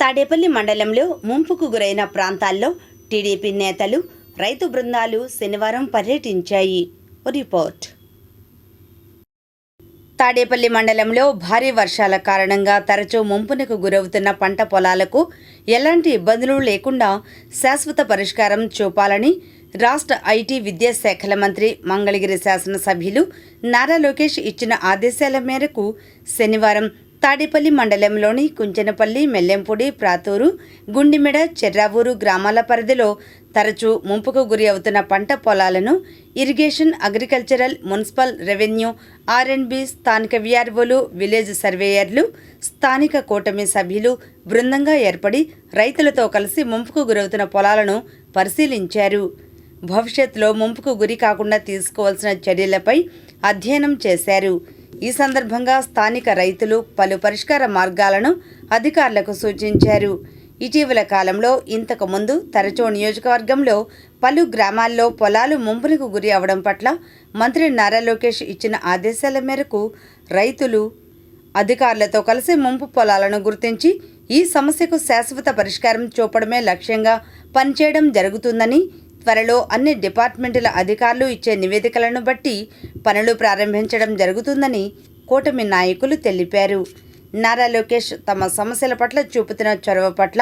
తాడేపల్లి మండలంలో ముంపుకు గురైన ప్రాంతాల్లో టీడీపీ నేతలు రైతు బృందాలు శనివారం పర్యటించాయి. రిపోర్ట్. తాడేపల్లి మండలంలో భారీ వర్షాల కారణంగా తరచూ ముంపునకు గురవుతున్న పంట పొలాలకు ఎలాంటి ఇబ్బందులు లేకుండా శాశ్వత పరిష్కారం చూపాలని రాష్ట్ర ఐటీ విద్యాశాఖల మంత్రి మంగళగిరి శాసనసభ్యులు నారా లోకేష్ ఇచ్చిన ఆదేశాల మేరకు శనివారం తాడేపల్లి మండలంలోని కుంచెనపల్లి మెల్లెంపూడి ప్రాతూరు గుండిమెడ చెర్రావూరు గ్రామాల పరిధిలో తరచూ ముంపుకు గురి అవుతున్న పంట పొలాలను ఇరిగేషన్ అగ్రికల్చరల్ మున్సిపల్ రెవెన్యూ ఆర్ఎండ్బి స్థానిక విఆర్ఓలు విలేజ్ సర్వేయర్లు స్థానిక కూటమి సభ్యులు బృందంగా ఏర్పడి రైతులతో కలిసి ముంపుకు గురవుతున్న పొలాలను పరిశీలించారు. భవిష్యత్తులో ముంపుకు గురి కాకుండా తీసుకోవాల్సిన చర్యలపై అధ్యయనం చేశారు. ఈ సందర్భంగా స్థానిక రైతులు పలు పరిష్కార మార్గాలను అధికారులకు సూచించారు. ఇటీవల కాలంలో ఇంతకు ముందు తరచూ నియోజకవర్గంలో పలు గ్రామాల్లో పొలాలు ముంపునకు గురి అవడం పట్ల మంత్రి నారా లోకేష్ ఇచ్చిన ఆదేశాల మేరకు రైతులు అధికారులతో కలిసి ముంపు పొలాలను గుర్తించి ఈ సమస్యకు శాశ్వత పరిష్కారం చూపడమే లక్ష్యంగా పనిచేయడం జరుగుతుందని త్వరలో అన్ని డిపార్ట్మెంటుల అధికారులు ఇచ్చే నివేదికలను బట్టి పనులు ప్రారంభించడం జరుగుతుందని కూటమి నాయకులు తెలిపారు. నారా లోకేష్ తమ సమస్యల పట్ల చూపుతున్న చొరవ పట్ల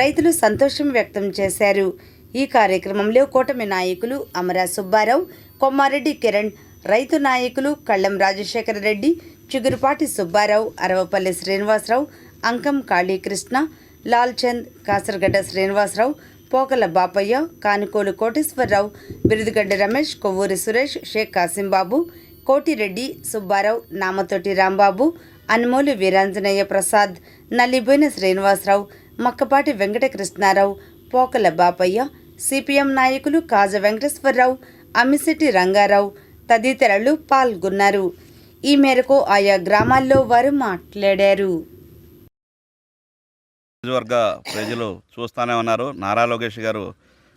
రైతులు సంతోషం వ్యక్తం చేశారు. ఈ కార్యక్రమంలో కూటమి నాయకులు అమరా సుబ్బారావు కొమ్మారెడ్డి కిరణ్ రైతు నాయకులు కళ్ళెం రాజశేఖర రెడ్డి చిగురుపాటి సుబ్బారావు అరవపల్లి శ్రీనివాసరావు అంకం కాళీకృష్ణ లాల్చంద్ కాసరగడ్డ శ్రీనివాసరావు పోకల బాపయ్య కానుకోలు కోటేశ్వరరావు బిరుదుగడ్డ రమేష్ కొవ్వూరి సురేష్ షేక్ కాసింబాబు కోటిరెడ్డి సుబ్బారావు నామతోటి రాంబాబు అనుమోలు వీరాంజనేయ ప్రసాద్ నల్లిబోయిన శ్రీనివాసరావు మక్కపాటి వెంకటకృష్ణారావు పోకల బాపయ్య సిపిఎం నాయకులు కాజ వెంకటేశ్వరరావు అమ్మిశెట్టి రంగారావు తదితరులు పాల్గొన్నారు. ఈ మేరకు ఆయా గ్రామాల్లో వారు మాట్లాడారు. నియోజకవర్గ ప్రజలు చూస్తూనే ఉన్నారు. నారా లోకేష్ గారు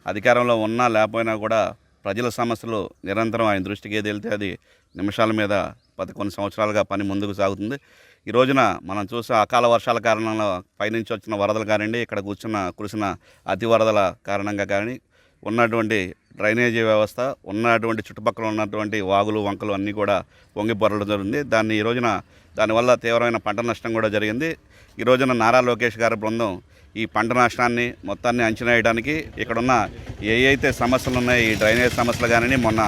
అధికారంలో ఉన్నా లేకపోయినా కూడా ప్రజల సమస్యలు నిరంతరం ఆయన దృష్టికి ఏది వెళ్తే అది నిమిషాల మీద పది కొన్ని సంవత్సరాలుగా పని ముందుకు సాగుతుంది. ఈ రోజున మనం చూసే అకాల వర్షాల కారణంగా పైనుంచి వచ్చిన వరదలు కానివ్వండి ఇక్కడ కూర్చున్న కురిసిన అతి వరదల కారణంగా కానీ ఉన్నటువంటి డ్రైనేజీ వ్యవస్థ ఉన్నటువంటి చుట్టుపక్కల ఉన్నటువంటి వాగులు వంకలు అన్నీ కూడా పొంగి పొరలడం జరిగింది. దాన్ని ఈ రోజున దానివల్ల తీవ్రమైన పంట నష్టం కూడా జరిగింది. ఈ రోజున నారా లోకేష్ గారి బృందం ఈ పంట నష్టాన్ని మొత్తాన్ని అంచనా వేయడానికి ఇక్కడున్న ఏ అయితే సమస్యలు ఉన్నాయి ఈ డ్రైనేజ్ సమస్యలు కానీ మొన్న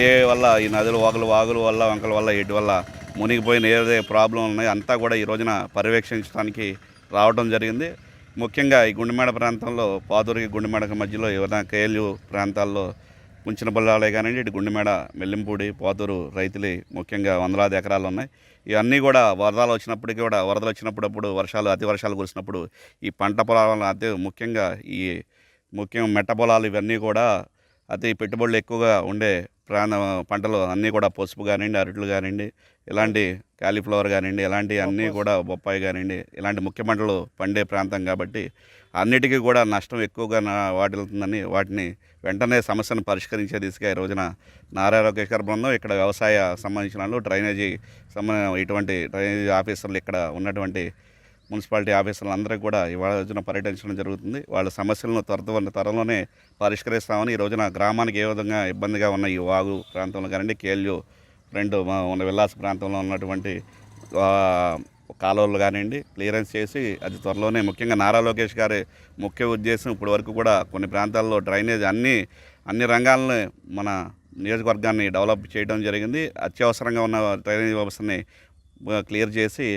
ఏ వల్ల ఈ నదులు వాగులు వాగులు వల్ల వంకల వల్ల వీటి వల్ల మునిగిపోయిన ఏదైతే ప్రాబ్లం ఉన్నాయో అంతా కూడా ఈ రోజున పర్యవేక్షించడానికి రావడం జరిగింది. ముఖ్యంగా ఈ గుండెమేడ ప్రాంతంలో పాదూరికి గుండెమేడకి మధ్యలో ఏదైనా కేఎల్యు ప్రాంతాల్లో కుంచిన బొల్లాలే కానివ్వండి ఇటు గుండెమేడ మెల్లింపూడి పాతూరు రైతులు ముఖ్యంగా వందలాది ఎకరాలు ఉన్నాయి. ఇవన్నీ కూడా వరదలు వచ్చినప్పటికీ కూడా వరదలు వచ్చినప్పుడప్పుడు వర్షాలు అతి వర్షాలు కురిసినప్పుడు ఈ పంట పొలాలను అతి ముఖ్యంగా ఈ ముఖ్యం మెట్ట పొలాలు ఇవన్నీ కూడా అతి పెట్టుబడులు ఎక్కువగా ఉండే ప్రాణ పంటలు అన్నీ కూడా పసుపు కానివ్వండి అరట్లు కానివ్వండి ఇలాంటి కాలీఫ్లవర్ కానివ్వండి ఇలాంటి అన్నీ కూడా బొప్పాయి కానివ్వండి ఇలాంటి ముఖ్య పంటలు పండే ప్రాంతం కాబట్టి అన్నిటికీ కూడా నష్టం ఎక్కువగా నా వాటిల్తుందని వాటిని వెంటనే సమస్యను పరిష్కరించే దిశగా ఈ రోజున నారా లోకేష్ గారి బృందం ఇక్కడ వ్యవసాయ సంబంధించిన వాళ్ళు డ్రైనేజీ సంబంధ ఇటువంటి డ్రైనేజీ ఆఫీసర్లు ఇక్కడ ఉన్నటువంటి మున్సిపాలిటీ ఆఫీసర్లు అందరికీ కూడా ఇవాళ రోజున పర్యటించడం జరుగుతుంది. వాళ్ళ సమస్యలను త్వరతో త్వరలోనే పరిష్కరిస్తామని ఈ రోజున గ్రామానికి ఏ విధంగా ఇబ్బందిగా ఉన్న ఈ వాగు ప్రాంతంలో కానివ్వండి కేళ్ళు రెండు మా ఉన్న విల్లాస ప్రాంతంలో ఉన్నటువంటి కాలువలు కానివ్వండి క్లియరెన్స్ చేసి అది త్వరలోనే ముఖ్యంగా నారా లోకేష్ గారి ముఖ్య ఉద్దేశం ఇప్పటి వరకు కూడా కొన్ని ప్రాంతాల్లో డ్రైనేజ్ అన్ని అన్ని రంగాలను మన నియోజకవర్గాన్ని డెవలప్ చేయడం జరిగింది. అత్యవసరంగా ఉన్న డ్రైనేజ్ వ్యవస్థని క్లియర్ చేసి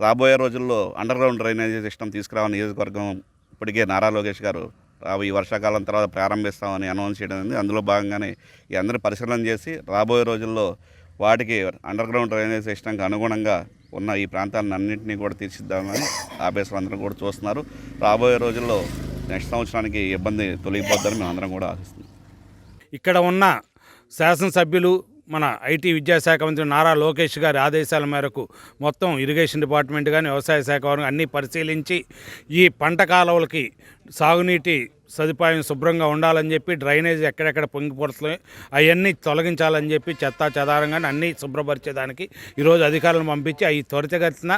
రాబోయే రోజుల్లో అండర్ గ్రౌండ్ డ్రైనేజీ సిస్టమ్ తీసుకురావాలని నియోజకవర్గం ఇప్పటికే నారా లోకేష్ గారు ఈ వర్షాకాలం తర్వాత ప్రారంభిస్తామని అనౌన్స్ చేయడం జరిగింది. అందులో భాగంగానే ఈ అందరి పరిశీలన చేసి రాబోయే రోజుల్లో వాటికి అండర్ గ్రౌండ్ డ్రైనేజ్ సిస్టమ్కి అనుగుణంగా ఉన్న ఈ ప్రాంతాలను అన్నింటినీ కూడా తీర్చిద్దామని ఆఫీసులు అందరూ కూడా చూస్తున్నారు. రాబోయే రోజుల్లో నెక్స్ట్ సంవత్సరానికి ఇబ్బంది తొలగిపోద్దని మేము అందరం కూడా ఆశిస్తున్నాం. ఇక్కడ ఉన్న శాసనసభ్యులు మన ఐటీ విద్యాశాఖ మంత్రి నారా లోకేష్ గారి ఆదేశాల మేరకు మొత్తం ఇరిగేషన్ డిపార్ట్మెంట్ కానీ వ్యవసాయ శాఖ వారు అన్నీ పరిశీలించి ఈ పంట కాలువలకి సాగునీటి సదుపాయం శుభ్రంగా ఉండాలని చెప్పి డ్రైనేజ్ ఎక్కడెక్కడ పొంగిపడుతున్నాయి అవన్నీ తొలగించాలని చెప్పి చెత్తా చెదారంగానే అన్నీ శుభ్రపరిచేదానికి ఈరోజు అధికారులను పంపించి అవి త్వరితగతిన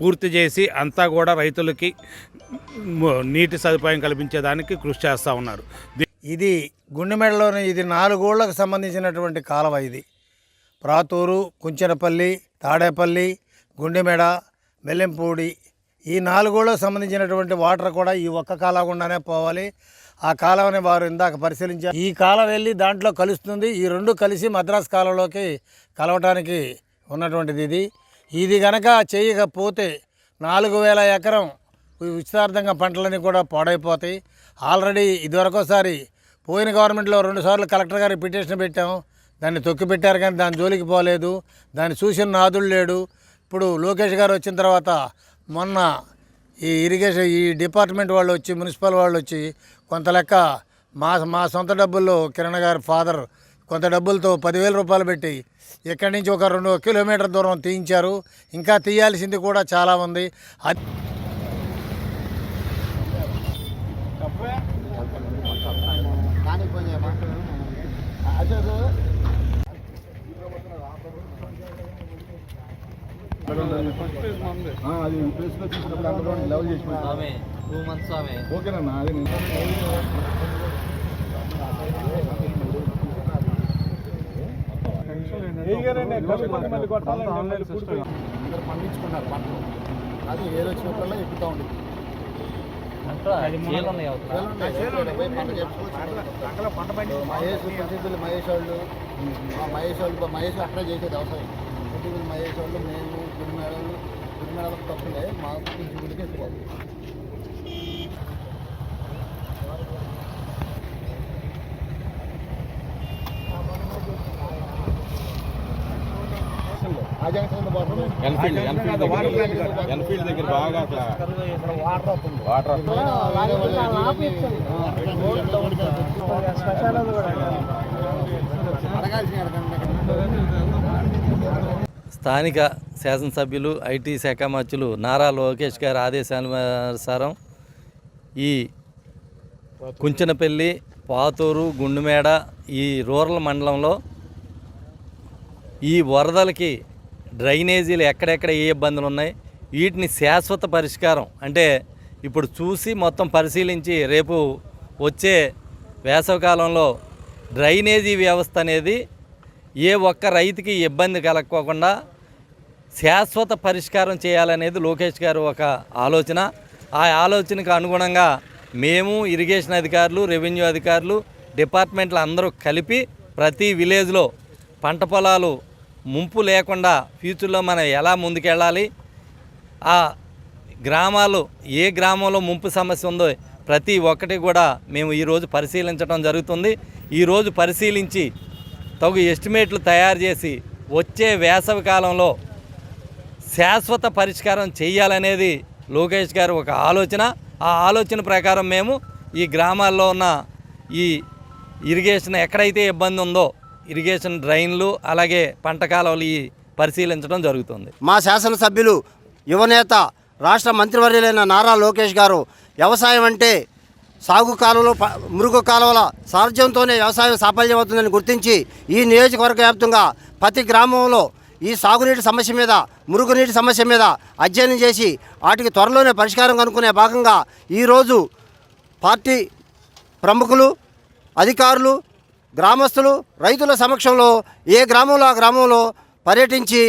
పూర్తి చేసి అంతా కూడా రైతులకి నీటి సదుపాయం కల్పించేదానికి కృషి చేస్తూ ఉన్నారు. ఇది గుండెమెడలోని ఇది నాలుగోళ్ళకు సంబంధించినటువంటి కాలువ ఇది. ప్రాతూరు కుంచెనపల్లి తాడేపల్లి గుండెమెడ మెల్లెంపూడి ఈ నాలుగులో సంబంధించినటువంటి వాటర్ కూడా ఈ ఒక్క కాలువ గుండానే పోవాలి. ఆ కాలంని వారు ఇందాక పరిశీలించారు. ఈ కాలం వెళ్ళి దాంట్లో కలుస్తుంది. ఈ రెండు కలిసి మద్రాస్ కాలంలోకి కలవటానికి ఉన్నటువంటిది ఇది. ఇది గనక చేయకపోతే నాలుగు వేల ఎకరం విస్తార్థంగా పంటలన్నీ కూడా పాడైపోతాయి. ఆల్రెడీ ఇదివరకోసారి పోయిన గవర్నమెంట్లో రెండుసార్లు కలెక్టర్ గారికి పిటిషన్ పెట్టాం దాన్ని తొక్కిపెట్టారు కానీ దాని జోలికి పోలేదు. దాన్ని చూసిన నాదుడు లేడు. ఇప్పుడు లోకేష్ గారు వచ్చిన తర్వాత మొన్న ఈ ఇరిగేషన్ ఈ డిపార్ట్మెంట్ వాళ్ళు వచ్చి మున్సిపల్ వాళ్ళు వచ్చి కొంత లెక్క మా మా సొంత డబ్బుల్లో కిరణ్ గారి ఫాదర్ కొంత డబ్బులతో పదివేల రూపాయలు పెట్టి ఇక్కడి నుంచి ఒక రెండు కిలోమీటర్ దూరం తీయించారు. ఇంకా తీయాల్సింది కూడా చాలా ఉంది. అది. అది ప్లేస్లో చూసినప్పుడు అందులో లెవెల్ చేసి ఆమె టూ మంత్స్ ఆమె. ఓకేనన్నా అది పండించుకున్నారు పంటలు అది ఏదో వచ్చినప్పుడల్లా ఎక్కుతూ అవతల. మహేష్ ప్రసిద్ధులు మహేష్ వాళ్ళు. మా మహేష్ వాళ్ళు మహేష్ అక్కడే చేసేది వ్యవసాయం. ప్రసిద్ధులు మహేష్ వాళ్ళు మేము గుడి మేడలు గుడి మేడలకు తప్పులే. మాకు గుడికి ఎక్కువ. ఎన్ఫీల్డ్ ఎన్ఫీల్డ్ దగ్గర. ఎన్ఫీల్డ్ దగ్గర బాగా అట్లా వాటర్ స్థానిక శాసనసభ్యులు ఐటీ శాఖ మంత్రులు నారా లోకేష్ గారి ఆదేశానుసారం ఈ కుంచనపల్లి పాతూరు గుండుమేడ ఈ రూరల్ మండలంలో ఈ వరదలకి డ్రైనేజీలు ఎక్కడెక్కడ ఏ ఇబ్బందులు ఉన్నాయి వీటిని శాశ్వత పరిష్కారం అంటే ఇప్పుడు చూసి మొత్తం పరిశీలించి రేపు వచ్చే వేసవకాలంలో డ్రైనేజీ వ్యవస్థ అనేది ఏ ఒక్క రైతుకి ఇబ్బంది కలగకోకుండా శాశ్వత పరిష్కారం చేయాలనేది లోకేష్ గారు ఒక ఆలోచన. ఆ ఆలోచనకు అనుగుణంగా మేము ఇరిగేషన్ అధికారులు రెవెన్యూ అధికారులు డిపార్ట్మెంట్లు అందరూ కలిపి ప్రతి విలేజ్లో పంట పొలాలు ముంపు లేకుండా ఫ్యూచర్లో మనం ఎలా ముందుకెళ్ళాలి? ఆ గ్రామాలు ఏ గ్రామంలో ముంపు సమస్య ఉందో ప్రతి ఒక్కటి కూడా మేము ఈరోజు పరిశీలించడం జరుగుతుంది. ఈరోజు పరిశీలించి తగు ఎస్టిమేట్లు తయారు చేసి వచ్చే వేసవి కాలంలో శాశ్వత పరిష్కారం చేయాలనేది లోకేష్ గారు ఒక ఆలోచన. ఆ ఆలోచన ప్రకారం మేము ఈ గ్రామాల్లో ఉన్న ఈ ఇరిగేషన్ ఎక్కడైతే ఇబ్బంది ఉందో ఇరిగేషన్ డ్రైన్లు అలాగే పంట కాలువలు ఈ పరిశీలించడం జరుగుతుంది. మా శాసనసభ్యులు యువనేత రాష్ట్ర మంత్రివర్యులైన నారా లోకేష్ గారు వ్యవసాయం అంటే సాగు కాలువలు మురుగు కాలువల సారథ్యంతోనే వ్యవసాయం సాఫల్యమవుతుందని గుర్తించి ఈ నియోజకవర్గ వ్యాప్తంగా ప్రతి గ్రామంలో ఈ సాగునీటి సమస్య మీద మురుగునీటి సమస్య మీద అధ్యయనం చేసి వాటికి త్వరలోనే పరిష్కారం కనుక్కునే భాగంగా ఈరోజు పార్టీ ప్రముఖులు అధికారులు గ్రామస్తులు రైతుల సమక్షంలో ఏ గ్రామంలో ఆ గ్రామంలో పర్యటించి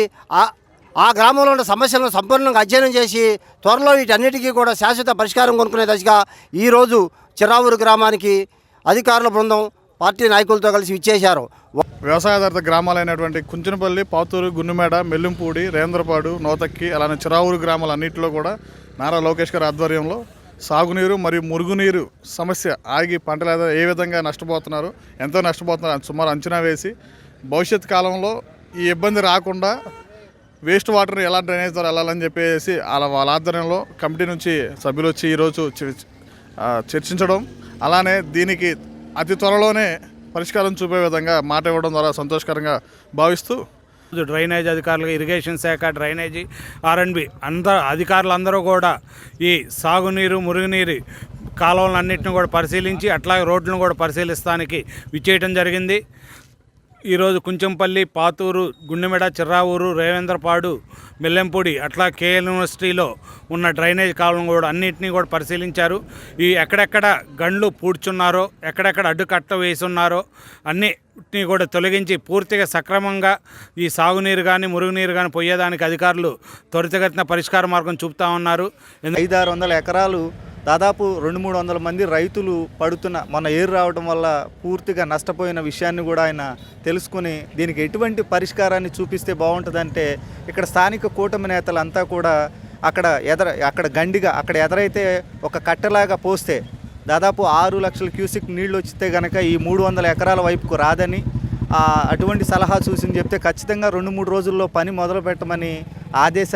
ఆ గ్రామంలో ఉన్న సమస్యలను సంపూర్ణంగా అధ్యయనం చేసి త్వరలో వీటన్నిటికీ కూడా శాశ్వత పరిష్కారం కొనుక్కునే దశగా ఈరోజు చిరావూరు గ్రామానికి అధికారుల బృందం పార్టీ నాయకులతో కలిసి ఇచ్చేశారు వ్యవసాయాధారిత గ్రామాలైనటువంటి కుంచనపల్లి పాతూరు గున్నుమేడ మెల్లింపూడి రేంద్రపాడు నోతక్కి అలానే చిరావూరు గ్రామాలన్నింటిలో కూడా నారా లోకేష్ గారి ఆధ్వర్యంలో సాగునీరు మరియు మురుగునీరు సమస్య ఆగి పంటలు ఏ విధంగా నష్టపోతున్నారు ఎంతో నష్టపోతున్నారు సుమారు అంచనా వేసి భవిష్యత్ కాలంలో ఈ ఇబ్బంది రాకుండా వేస్ట్ వాటర్ ఎలా డ్రైనేజ్ ద్వారా వెళ్ళాలని చెప్పేసి అలా వాళ్ళ ఆధ్వర్యంలో కమిటీ నుంచి సభ్యులు వచ్చి ఈరోజు చర్చించడం అలానే దీనికి అతి త్వరలోనే పరిష్కారం చూపే విధంగా మాట ఇవ్వడం ద్వారా సంతోషకరంగా భావిస్తూ డ్రైనేజ్ అధికారులు ఇరిగేషన్ శాఖ డ్రైనేజీ ఆర్ఎండ్బి అందరూ అధికారులందరూ కూడా ఈ సాగునీరు మురుగునీరు కాలువలన్నింటిని కూడా పరిశీలించి అట్లాగే రోడ్లను కూడా పరిశీలిస్తానికి విచ్చేయటం జరిగింది. ఈరోజు కుంచంపల్లి పాతూరు గుండెమెడ చిర్రావూరు రేవేంద్రపాడు బెల్లంపూడి అట్లా కేఎల్ యూనివర్సిటీలో ఉన్న డ్రైనేజ్ కాలువలను కూడా అన్నింటినీ కూడా పరిశీలించారు. ఈ ఎక్కడెక్కడ గండ్లు పూడ్చున్నారో ఎక్కడెక్కడ అడ్డుకట్ట వేసి ఉన్నారో అన్నిటినీ కూడా తొలగించి పూర్తిగా సక్రమంగా ఈ సాగునీరు కానీ మురుగునీరు కానీ పోయేదానికి అధికారులు త్వరితగతిన పరిష్కార మార్గం చూపుతా ఉన్నారు. ఐదారు వందల ఎకరాలు దాదాపు రెండు మూడు వందల మంది రైతులు పడుతున్న మొన్న ఏరు రావడం వల్ల పూర్తిగా నష్టపోయిన విషయాన్ని కూడా ఆయన తెలుసుకుని దీనికి ఎటువంటి పరిష్కారాన్ని చూపిస్తే బాగుంటుందంటే ఇక్కడ స్థానిక కూటమి నేతలంతా కూడా అక్కడ ఎదర అక్కడ గండిగా అక్కడ ఎదరైతే ఒక కట్టెలాగా పోస్తే దాదాపు ఆరు లక్షల క్యూసిక్ నీళ్ళు వచ్చితే గనక ఈ మూడు వందల ఎకరాల వైపుకు రాదని అటువంటి సలహా చూసి చెప్తే ఖచ్చితంగా రెండు మూడు రోజుల్లో పని మొదలు పెట్టమని ఆదేశాలు